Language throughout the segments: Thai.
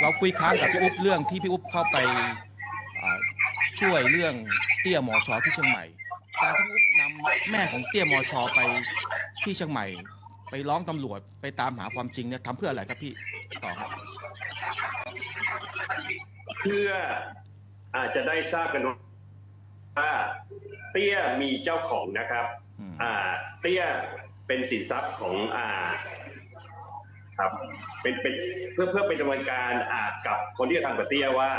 เราคุยค้างกับพี่อุ๊บเรื่องที่พี่อุ๊บเข้าไปอ่าช่วยเรื่องเตี้ยมอชอที่เชียงใหม่ การที่พี่อุ๊บนำแม่ของเตี้ยมอชอไปที่เชียงใหม่ ไปร้องตำรวจไปตามหาความจริงเนี่ยทำเพื่ออะไรครับพี่ต่อครับเพื่ออาจจะได้ทราบกันว่าเตี้ยมีเจ้าของนะครับอืมอ่าเตี้ยเป็นสินทรัพย์ของอ่าครับ เป็นเป็นเพื่อเพื่อเป็นดำเนินการอ่ากับคนที่กระทำกับเตี้ยว่า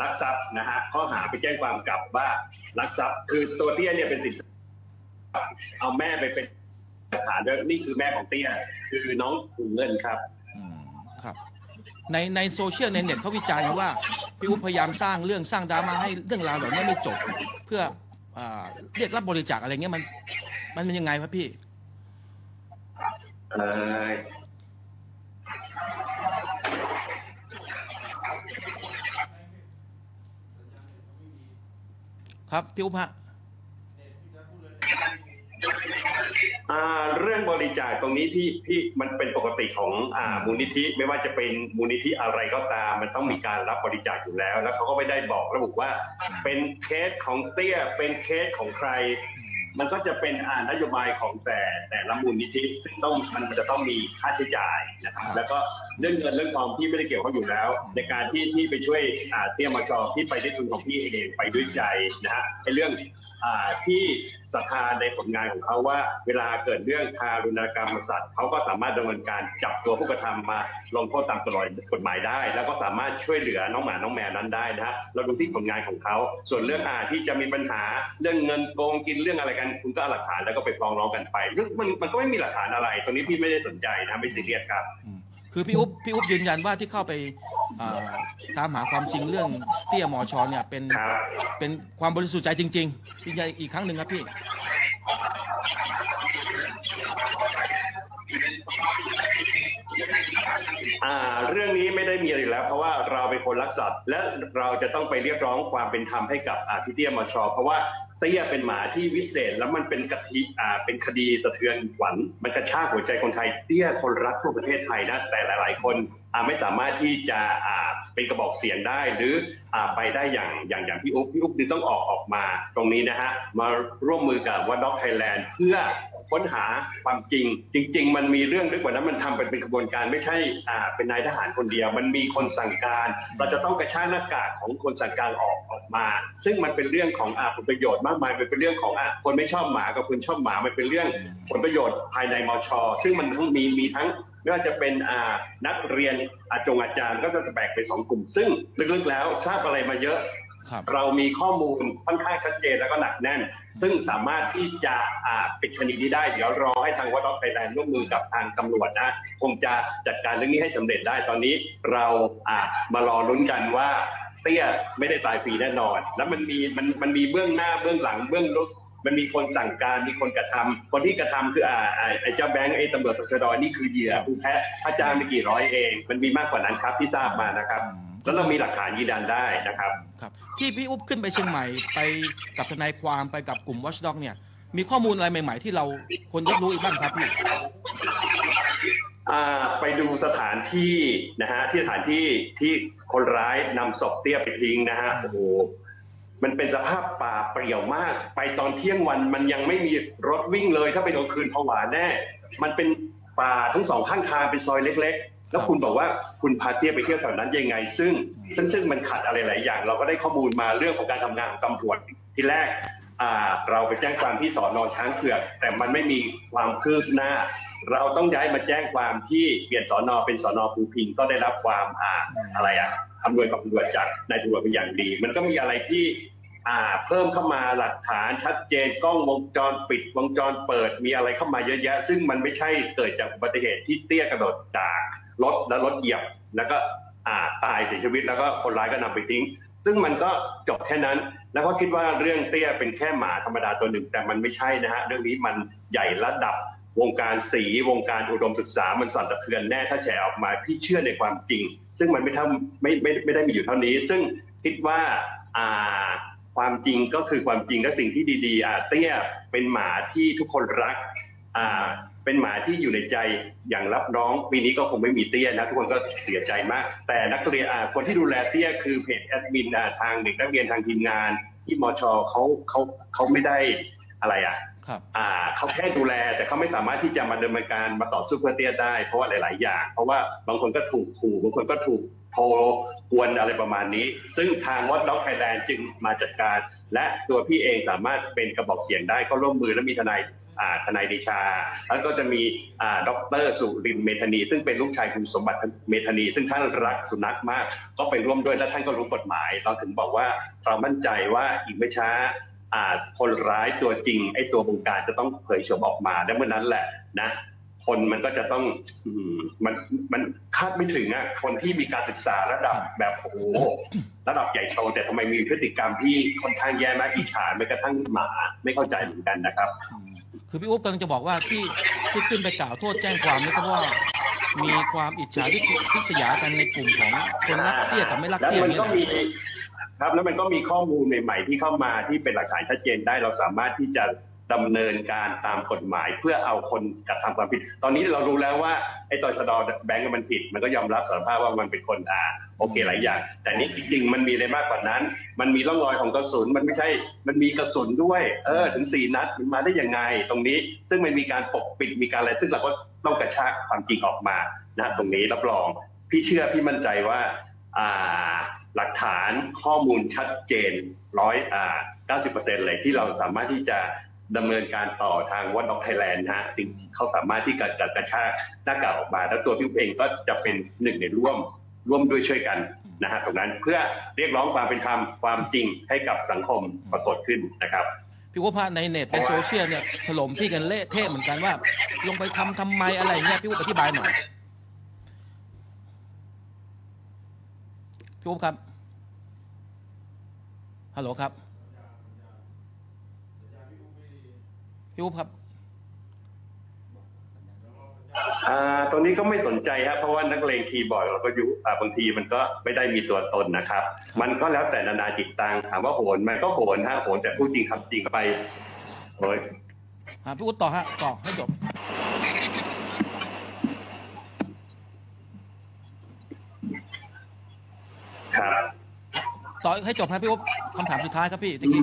รักทรัพย์นะฮะข้อหาไปแจ้งความกลับว่ารักทรัพย์ คือตัวเตี้ยเนี่ยเป็นสินทรัพย์เอาแม่ไปเป็นหลักฐานด้วยนี่คือแม่ของเตี้ย คือน้องถุงเงินครับอืมครับ ในในโซเชียลในเน็ตเขาวิจารณ์กันว่าพี่อุ๊บพยายามสร้างเรื่องสร้างดราม่าให้เรื่องราวเหล่านี้ไม่จบ เพื่ออ่าเรียกรับบริจาคอะไรเงี้ยมัน มันเป็นยังไงครับพี่ เอ่อ ครับพี่อุ๊บฮะเรื่องบริจาคตรงนี้ที่ที่มันเป็นปกติของอ่ามูลนิธิไม่ว่าจะเป็นมูลนิธิอะไรก็ตาม มันต้องมีการรับบริจาคอยู่แล้ว แล้วเขาก็ไม่ได้บอกระบุว่า เป็นเคสของเตี้ยเป็นเคสของใคร มันก็จะเป็นอ่านโยบายของแต่แต่ละมูลนิธิซึ่งต้องมันจะต้องมีค่าใช้จ่ายนะครับแล้วก็เรื่องเงินเรื่องทองพี่ไม่ได้เกี่ยวข้องอยู่แล้ว ในการที่ที่ไปช่วยอ่าเตี้ยมาชอพี่ไปด้วยทุนของพี่เองไปด้วยใจนะฮะไอ้เรื่องอ่า ที่ศรัทธาในผลงานของเขาว่า เวลาเกิดเรื่องทารุณกรรมสัตว์เขาก็สามารถดำเนินการจับตัวผู้กระทำมาลงโทษตามกฎหมายได้ แล้วก็สามารถช่วยเหลือน้องหมาน้องแมวนั้นได้นะฮะเราดูที่ผลงานของเขาส่วนเรื่องอาที่จะมีปัญหาเรื่องเงินโกงกินเรื่องอะไรกัน คุณก็เอาหลักฐานแล้วก็ไปฟ้องร้องกันไปเรื่องมันมันก็ไม่มีหลักฐานอะไร ตรงนี้พี่ไม่ได้สนใจนะไม่ซีเรียสครับ คือพี่อุ๊บพี่อุ๊บยืนยันว่าที่เข้าไป ตามหาความจริงเรื่องเตี้ยมอชอเนี่ยเป็นครับเป็นความบริสุทธิ์ใจจริงๆยืนยันอีกครั้งหนึ่งครับพี่ อ่าเรื่องนี้ไม่ได้มีอะไรอยู่แล้ว เพราะว่าเราเป็นคนรักสัตว์และเราจะต้องไปเรียกร้องความเป็นธรรมให้กับอ่าพี่เตี้ยมชเพราะว่า เตี้ยเป็นหมาที่วิเศษ แล้วมันเป็นกะทิอ่าเป็นคดีสะเทือนขวัญมันกระชากหัวใจคนไทยเตี้ยคนรักทั่วประเทศไทยนะแต่หลาย ๆ คนอ่าไม่สามารถที่จะอ่าเป็นกระบอกเสียงได้หรืออ่าไปได้อย่างอย่างอย่างพี่อุ๊บพี่อุ๊บจึงต้องออกออกมาตรงนี้นะฮะมาร่วมมือกับวัดด็อกไทยแลนด์เพื่อค้นหาความจริง จริง ๆ มันมีเรื่องลึกกว่านั้นมันทำเป็นเป็นกระบวนการไม่ใช่อ่าเป็นนายทหารคนเดียว มันมีคนสั่งการ เราจะต้องกระชากหน้ากากของคนสั่งการออก มา ซึ่งมันเป็นเรื่องของอ่าผลประโยชน์มากมายมันเป็นเรื่องของอ่าคนไม่ชอบหมากับคนชอบหมามันเป็นเรื่องผลประโยชน์ภายในมช ซึ่งมันทั้งมีมีทั้งไม่ว่าจะเป็นอ่านักเรียนอาจงอาจารย์ก็จะแบ่งเป็นสองกลุ่ม ซึ่งลึกๆแล้วทราบอะไรมาเยอะครับเรามีข้อมูลค่อนข้างชัดเจนแล้วก็หนักแน่น ซึ่งสามารถที่จะอ่าปิดคดีนี้ได้ เดี๋ยวรอให้ทางวัดด็อกไทยแลนด์ร่วมมือกับทางตำรวจนะ คงจะจัดการเรื่องนี้ให้สำเร็จได้ตอนนี้ เราอ่ามารอลุ้นกันว่า เตี้ยไม่ได้ตายฟรีแน่นอน แล้วมันมีมันมันมีเบื้องหน้าเบื้องหลังเบื้องลึกมันมีคนสั่งการมีคนกระทำคนที่กระทำคืออ่าอ่าไอ้เจ้าแบงค์ไอ้ตำรวจตชดนี่คือเหยื่อผู้แพ้พระจ้างไม่กี่ร้อยเอง มันมีมากกว่านั้นครับที่ทราบมานะครับ แล้วเรามีหลักฐานยืนยันได้นะครับ ครับ ที่พี่อุ๊บขึ้นไปเชียงใหม่ไปกับทนายความไปกับกลุ่ม Watchdog เนี่ยมีข้อมูลอะไรใหม่ ๆ ที่เราคนรับรู้อีกบ้างครับพี่อ่า ไปดูสถานที่นะฮะที่สถานที่ที่คนร้ายนำศพเตี้ยไปทิ้งนะฮะโอ้โหมันเป็นสภาพป่าเปรี่ยวมาก ไปตอนเที่ยงวันมันยังไม่มีรถวิ่งเลย ถ้าเป็นกลางคืนผวาแน่ มันเป็นป่าทั้งสองข้างทางเป็นซอยเล็ก ๆ แล้วคุณบอกว่าคุณพาเตี้ยไปเที่ยวแถวนั้นยังไง ซึ่งซึ่งซึ่งมันขัดอะไรหลายอย่าง เราก็ได้ข้อมูลมาเรื่องของการทำงานของตำรวจที่แรกอ่าเราไปแจ้งความที่สอนอช้างเผือกแต่มันไม่มีความคืบหน้า เราต้องย้ายมาแจ้งความที่เปลี่ยนสอนอเป็นสอนอภูพิงก็ได้รับความอ่าอะไรอะอำนวยความสะดวกจากนายตำรวจเป็นอย่างดี มันก็มีอะไรที่อ่าเพิ่มเข้ามาหลักฐานชัดเจนกล้องวงจรปิดวงจรเปิดมีอะไรเข้ามาเยอะแยะ ซึ่งมันไม่ใช่เกิดจากอุบัติเหตุที่เตี้ยกระโดดจากรถแล้วรถเหยียบ แล้วก็อ่าตายเสียชีวิตแล้วก็คนร้ายก็นำไปทิ้ง ซึ่งมันก็จบแค่นั้น แล้วก็คิดว่าเรื่องเตี้ยเป็นแค่หมาธรรมดาตัวหนึ่ง แต่มันไม่ใช่นะฮะเรื่องนี้มันใหญ่ระดับ วงการสีวงการอุดมศึกษามันสั่นสะเทือนแน่ถ้าแฉออกมาพี่เชื่อในความจริง ซึ่งมันไม่เท่าไม่ไม่ไม่ได้มีอยู่เท่านี้ ซึ่งคิดว่าอ่าความจริงก็คือความจริงและสิ่งที่ดีๆอ่าเตี้ยเป็นหมาที่ทุกคนรักอ่าเป็นหมาที่อยู่ในใจอย่างรับน้องปีนี้ก็คงไม่มีเตี้ยนะทุกคนก็เสียใจมาก แต่นักเรียนอ่าคนที่ดูแลเตี้ยคือเพจแอดมินอ่าทางเด็กนักเรียนทางทีมงาน ที่มอชเขาเขาเขาไม่ได้อะไรอะ อ่าเขาแค่ดูแลแต่เขาไม่สามารถที่จะมาดำเนินการมาต่อสู้เพื่อเตี้ยได้ เพราะว่าหลาย ๆ อย่าง เพราะว่าบางคนก็ถูกขู่บางคนก็ถูกโทรกวนอะไรประมาณนี้ ซึ่งทางวัดด็อกไทยแลนด์จึงมาจัดการ และตัวพี่เองสามารถเป็นกระบอกเสียงได้ก็ร่วมมือและมีทนายอ่าทนายเดชา แล้วก็จะมีอ่าดรสุรินเมธานี ซึ่งเป็นลูกชายคุณสมบัติเมธานี ซึ่งท่านรักสุนัขมาก ก็ไปร่วมด้วยและท่านก็รู้กฎหมาย เราถึงบอกว่าเรามั่นใจว่าอีกไม่ช้า คนร้ายตัวจริง ไอ้ตัวบงการจะต้องเผยโฉมออกมาและเมื่อนั้นแหละนะคนมันก็จะต้องอืมมันมันคาดไม่ถึงอะคนที่มีการศึกษาระดับแบบโอ้โหระดับใหญ่โตแต่ทำไมมีพฤติกรรมที่ค่อนข้างแย่มากอิจฉาแม้กระทั่งหมาไม่เข้าใจเหมือนกันนะครับอืมคือพี่อุ๊บกำลังจะบอกว่าที่ที่ขึ้นไปกล่าวโทษแจ้งความนี่ก็เพราะว่า มีความอิจฉาริษริษยากันในกลุ่มของคนรักเตี้ยกับไม่รักแล้วเตี้ยมันนี่ก็แหละมี ครับ แล้วมันก็มีข้อมูลใหม่ ๆ ที่เข้ามาที่เป็นหลักฐานชัดเจนได้ เราสามารถที่จะดำเนินการตามกฎหมายเพื่อเอาคนกระทำความผิด ตอนนี้เรารู้แล้วว่าไอ้ตชดแบงก์มันผิด มันก็ยอมรับสารภาพว่ามันเป็นคนอ่าโอเคหลายอย่าง แต่นี่จริงๆมันมีอะไรมากกว่านั้น มันมีร่องรอยของกระสุนมันไม่ใช่ มันมีกระสุนด้วย เออ ถึงสี่นัดมันมาได้ยังไง ตรงนี้ซึ่งมันมีการปกปิดมีการอะไร ซึ่งเราก็ต้องกระชากความจริงออกมานะตรงนี้รับรอง พี่เชื่อพี่มั่นใจว่าอ่า หลักฐานข้อมูลชัดเจนร้อยอ่า90%เลยที่เราสามารถที่จะดำเนินการต่อทางวัดด็อกไทยแลนด์นะฮะถึงเขาสามารถที่จะกระกระชากหน้ากากออกมา แล้วตัวพี่เองก็จะเป็นหนึ่งในร่วมร่วมด้วยช่วยกันนะฮะตรงนั้นเพื่อเรียกร้องความเป็นธรรมความจริงให้กับสังคมปรากฏขึ้นนะครับพี่อุ๊บฮะในเน็ตในโซเชียลเนี่ยถล่มพี่กันเละเทะเหมือนกันว่า ลงไปทำทำไมอะไรเงี้ยพี่อุ๊บอธิบายหน่อย พี่อุ๊บครับ ฮัลโหลครับ พี่อุ๊บครับ อ่าตรงนี้ก็ไม่สนใจครับเพราะว่านักเลงคีย์บอร์ดเราก็ยุอ่าบางทีมันก็ไม่ได้มีตัวตนนะครับ มันก็แล้วแต่นานาจิตตังถามว่าโหนมันก็โหนฮะโหนแต่พูดจริงคำจริงไปโอ้ย อ่าพี่อุ๊บต่อฮะ ต่อให้จบครับ ต่อให้จบครับพี่อุ๊บคำถามสุดท้ายครับพี่ตะกี้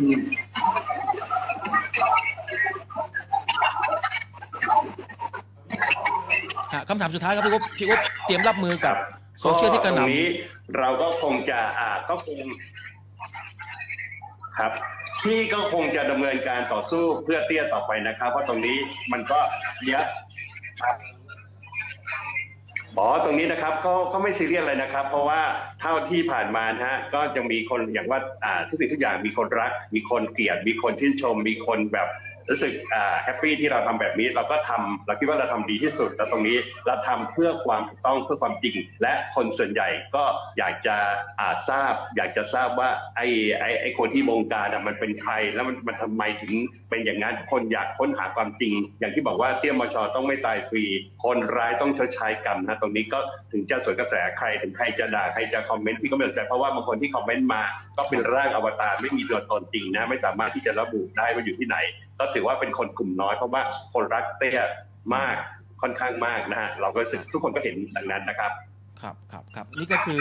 ฮะคำถามสุดท้ายครับพี่อุ๊บพี่อุ๊บเตรียมรับมือกับโซเชียลที่กระหตรงน่ำ นี้เราก็คงจะอ่าก็คงครับที่ก็คงจะดำเนินการต่อสู้เพื่อเตี้ยต่อไปนะครับ เพราะตรงนี้มันก็เยอะครับ อ๋อตรงนี้นะครับก็ก็ไม่ซีเรียสเลยนะครับ เพราะว่าเท่าที่ผ่านมานะฮะก็ยังมีคนอย่างว่าอ่าทุกสิ่งทุกอย่างมีคนรัก มีคนเกลียด มีคนชื่นชม มีคนแบบ รู้สึกแฮปปี้ที่เราทำแบบนี้เราก็ทำเราคิดว่าเราทำดีที่สุดแล้วตรงนี้เราทำเพื่อความถูกต้องเพื่อความจริง และคนส่วนใหญ่ก็อยากจะอาทราบ อยากจะทราบว่าไอ้ไอ้ไอ้คนที่บงการอะมันเป็นใครแล้วมันมันทำไมถึงเป็นอย่างนั้นคนอยากค้นหาความจริง อย่างที่บอกว่าเตี้ยมชต้องไม่ตายฟรี คนร้ายต้องชดใช้กรรมนะตรงนี้ก็ถึงจะสวนกระแสใครถึงใครจะด่าใครจะคอมเมนต์พี่ก็ไม่สนใจเพราะว่าบางคนที่คอมเมนต์มา ก็เป็นร่างอวตารไม่มีตัวตนจริงนะ ไม่สามารถที่จะระบุได้ว่าอยู่ที่ไหน ก็ถือว่าเป็นคนกลุ่มน้อยเพราะว่าคนรักเตี้ยมากค่อนข้างมากนะฮะเราก็รู้สึกทุกคนก็เห็นดังนั้นนะครับครับครับครับนี่ก็คือ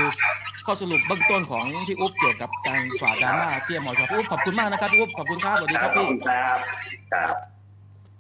ข้อสรุปเบื้องต้นของพี่อุ๊บเกี่ยวกับการฝ่าดราม่าเตี้ยหมอชอพี่อุ๊บขอบคุณมากนะครับพี่อุ๊บขอบคุณครับสวัสดีคครัรับบขอบพี่คุณครับครับ